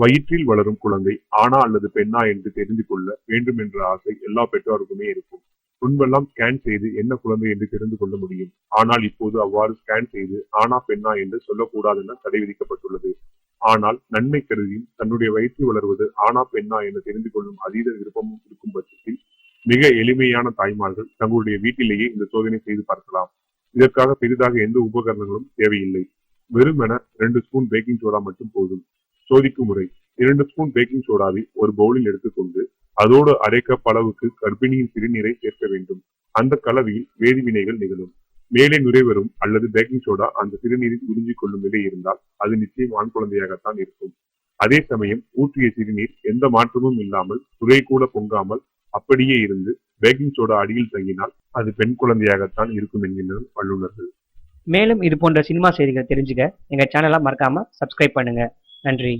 வயிற்றில் வளரும் குழந்தை ஆணா அல்லது பெண்ணா என்று தெரிந்து கொள்ள வேண்டும் என்ற ஆசை எல்லா பெற்றோருக்குமே இருக்கும். முன்பெல்லாம் ஸ்கேன் செய்து என்ன குழந்தை என்று தெரிந்து கொள்ள முடியும். ஆனால் இப்போது அவ்வாறு ஸ்கேன் செய்து ஆனா பெண்ணா என்று சொல்லக்கூடாது என தடை விதிக்கப்பட்டுள்ளது. ஆனால் நன்மை கருதியும் தன்னுடைய வயிற்றில் வளர்வது ஆனா பெண்ணா என தெரிந்து கொள்ளும் அதீத விருப்பமும் இருக்கும் பட்சத்தில் மிக எளிமையான தாய்மார்கள் தங்களுடைய வீட்டிலேயே இந்த சோதனை செய்து பார்க்கலாம். இதற்காக பெரிதாக எந்த உபகரணங்களும் தேவையில்லை. வெறுமென ரெண்டு ஸ்பூன் பேக்கிங் சோடா மட்டும் போதும். சோதிக்கும் முறை. இரண்டு ஸ்பூன் பேக்கிங் சோடாவை ஒரு பவுலில் எடுத்துக்கொண்டு அதோடு அரை கப் அளவுக்கு கர்ப்பிணியின் சிறுநீரை சேர்க்க வேண்டும். அந்த கலவையில் வேதிவினைகள் நிகழும். மேலே நுரைவரும் அல்லது பேக்கிங் சோடா அந்த சிறுநீரில் உறிஞ்சிக் கொள்ளும் நிலை இருந்தால் அது நிச்சயம் ஆண் குழந்தையாகத்தான் இருக்கும். அதே சமயம் ஊற்றிய சிறுநீர் எந்த மாற்றமும் இல்லாமல் துறை கூட பொங்காமல் அப்படியே இருந்து பேக்கிங் சோடா அடியில் தங்கினால் அது பெண் குழந்தையாகத்தான் இருக்கும் என்கின்றனர் வல்லுநர்கள். மேலும் இது போன்ற சினிமா செய்திகள் தெரிஞ்சுக்க எங்க சேனலை மறக்காம சப்ஸ்கிரைப் பண்ணுங்க. நன்றி.